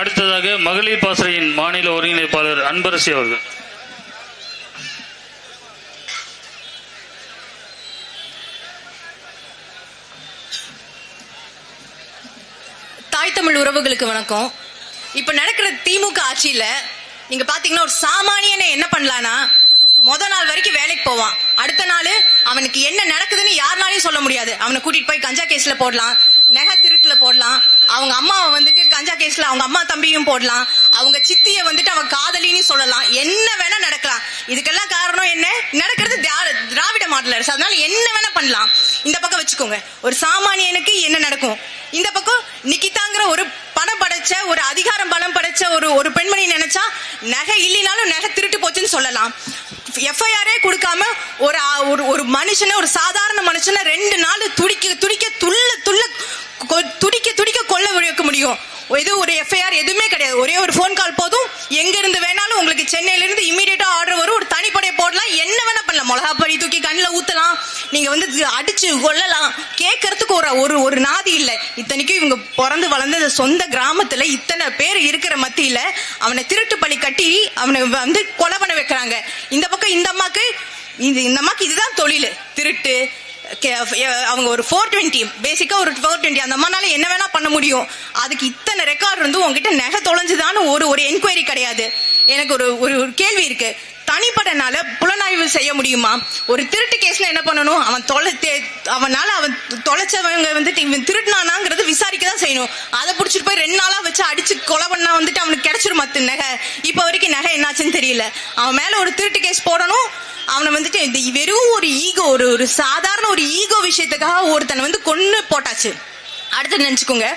அடுத்ததாக மகளிர் பாசறையின் மாநில ஒருங்கிணைப்பாளர் அன்பரசி அவர்கள். தாய் தமிழ் உறவுகளுக்கு வணக்கம். இப்ப நடக்கிற திமுக ஆட்சியில நீங்க பாத்தீங்கன்னா ஒரு சாமானியனை என்ன பண்ணலாம்னா முத நாள் வரைக்கும் வேலைக்கு போவான். அடுத்த நாள் அவனுக்கு என்ன நடக்குதுன்னு யாருனாலையும் சொல்ல முடியாது. அவனை கூட்டிட்டு போய் கஞ்சா கேஸ்ல போடலாம் நகை திருட்டுல போடலாம். அவங்க அம்மாவை கேஸ்ல அவங்க அம்மா தம்பியும் போடலாம். அவங்க சித்திய வந்துட்டு அவன் காதலின்னு சொல்லலாம். என்ன வேணா நடக்கலாம். இதுக்கெல்லாம் காரணம் என்ன? நடக்கிறது திராவிட மாடல் அரசு. அதனால என்ன வேணா பண்ணலாம். இந்த பக்கம் வச்சுக்கோங்க. ஒரு சாமானியனுக்கு என்ன நடக்கும்? இந்த பக்கம் நிக்கிதாங்கிற ஒரு பணம் படைச்ச ஒரு அதிகாரம் பலம் படைச்ச ஒரு ஒரு பெண்மணி நினைச்சா நகை இல்லைனாலும் நகை திருட்டு போச்சுன்னு சொல்லலாம். எஃப்ஐஆரே கொடுக்காம ஒரு ஒரு ஒரு மனுஷனை ஒரு சாதாரண மனுஷனை ரெண்டு நாள் துடிக்க துடிக்க துள்ள துள்ள கொ- துடிக்க துடிக்க கொல்ல வைக்க முடியும். இது ஒரு எஃப்ஐஆர் எதுவுமே கிடையாது. ஒரே ஒரு ஃபோன் கால் போதும். எங்க இருந்து வேணாலும் உங்களுக்கு சென்னையில இருந்து இமீடியட்டா ஆர்டர் வரும். ஒரு தனிப்படை போடலாம். என்ன வேணா பண்ணலாம். மிளகா படி தூக்கி கண்ணில் ஊத்தலாம். நீங்க வந்து அடிச்சு கொல்லலாம். கேட்கறதுக்கு ஒரு ஒரு ஒரு நாதி இல்லை. இத்தனைக்கும் இவங்க பிறந்து வளர்ந்த இந்த சொந்த கிராமத்துல இத்தனை பேர் இருக்கிற மத்தியில அவனை திருட்டு பழி கட்டி அவனை வந்து கொலை பண்ண வைக்கிறாங்க. இந்த பக்கம் இந்த அம்மாக்கு இது இந்த அம்மாக்கு இதுதான் தொழில். திருட்டு அவங்க ஒரு ஃபோர் டுவெண்ட்டி பேசிக்காக ஒரு ஃபோர் டுவெண்ட்டி அந்த அம்மானால என்ன வேணா பண்ண முடியும். அதுக்கு இத்தனை ரெக்கார்ட் இருந்து உங்ககிட்ட நகை தொலைஞ்சுதான்னு ஒரு ஒரு என்கொயரி கிடையாது. எனக்கு ஒரு ஒரு கேள்வி இருக்கு. தனிப்பட்டனால புலனாய்வு செய்ய முடியுமா? ஒரு திருட்டு கேஸ்ல என்ன பண்ணணும்? அவன் தொலை தே- அவனால அவன் தொலைச்சவங்க வந்துட்டு இவன் திருட்டினானாங்கிறது விசாரிக்க தான் செய்யணும். அதை பிடிச்சிட்டு போய் ரெண்டு நாளா வச்சு அடிச்சு கொலை பண்ணா வந்துட்டு அவனுக்கு கிடைச்சிரும் மத்த நகை. இப்ப வரைக்கும் நகை என்னாச்சுன்னு தெரியல. அவன் மேல ஒரு திருட்டு கேஸ் போடணும். அவனை வந்துட்டு இந்த வெறும் ஒரு ஈகோ ஒரு ஒரு சாதாரண ஒரு ஈகோ விஷயத்துக்காக ஒருத்தனை வந்து கொன்னு போட்டாச்சு. அடுத்து நினைச்சுக்கோங்க.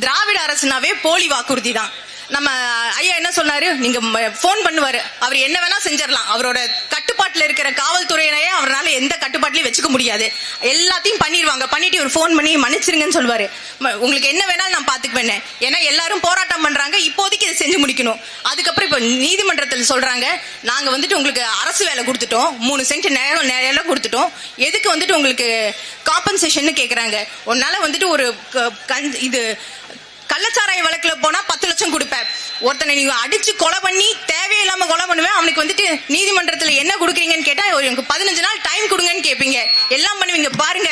திராவிட அரசுனாவே போலி வாக்குறுதி தான். நம்ம ஐயா என்ன சொன்னாரு? நீங்க போன் பண்ணுவாரு. அவர் என்ன வேணா செஞ்சிடலாம். அவரோட கட்டுப்பாட்டுல இருக்கிற காவல்துறையினையே அவரால எந்த கட்டுப்பாட்டிலையும் வச்சுக்க முடியாது. எல்லாத்தையும் பண்ணிடுவாங்க பண்ணிட்டு ஒரு ஃபோன் பண்ணி மன்னிச்சிருங்கன்னு சொல்லுவாரு உங்களுக்கு என்ன வேணாலும் நான் பாத்துக்குவேன் ஏன்னா எல்லாரும் போராட்டம் பண்றாங்க. முடிக்கணும். அதுக்கப்புறம் இப்போ நீதிமன்றத்தில் சொல்றாங்க நாங்க வந்துட்டு உங்களுக்கு அரசு வேலை கொடுத்துட்டோம். மூணு சென்ட் நேரம் நேரம் கொடுத்துட்டோம். எதுக்கு வந்துட்டு உங்களுக்கு காம்பன்சேஷன் கேக்குறாங்க. உன்னால வந்துட்டு ஒரு இது கள்ளச்சாராய வழக்குல போனா பத்து லட்சம் கொடுப்பேன். ஒருத்தனை நீங்க அடிச்சு கொலை பண்ணி தேவையில்லாம கொலை பண்ணுவேன் அவனுக்கு வந்துட்டு நீதிமன்றத்துல என்ன கொடுக்குறீங்கன்னு கேட்டா எனக்கு பதினஞ்சு நாள் டைம் கொடுங்கன்னு கேட்பீங்க எல்லாம் பண்ணுவீங்க. பாருங்க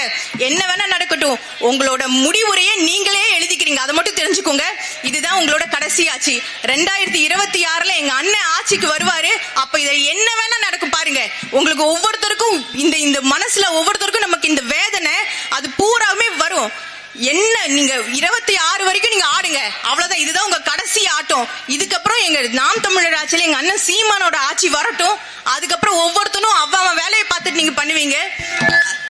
என்ன வேணா நடக்கட்டும். உங்களோட முடிவுரையை நீங்களே எழுதிக்கிறீங்க. அதை மட்டும் தெரிஞ்சுக்கோங்க. இதுதான் உங்களோட கடைசி ஆட்சி. ரெண்டாயிரத்தி இருபத்தி ஆறுல எங்க அண்ணன் ஆட்சிக்கு வருவாரு. அப்ப இதை என்ன வேணா நடக்கும் பாருங்க. உங்களுக்கு ஒவ்வொருத்தருக்கும் இந்த இந்த மனசுல ஒவ்வொருத்தருக்கும் நமக்கு இந்த வேதனை அது பூராவுமே வரும். என்ன நீங்க இருபத்தி ஆறு வரைக்கும் நீங்க ஆடுங்க. அவ்வளவுதான் இதுதான் உங்க கடைசி ஆட்டம். இதுக்கப்புறம் எங்க நாம் தமிழர் ஆட்சியில எங்க அண்ணன் சீமானோட ஆட்சி வரட்டும். அதுக்கப்புறம் ஒவ்வொருத்தனும் அவன் அவன் வேலையை பார்த்துட்டு நீங்க பண்ணுவீங்க.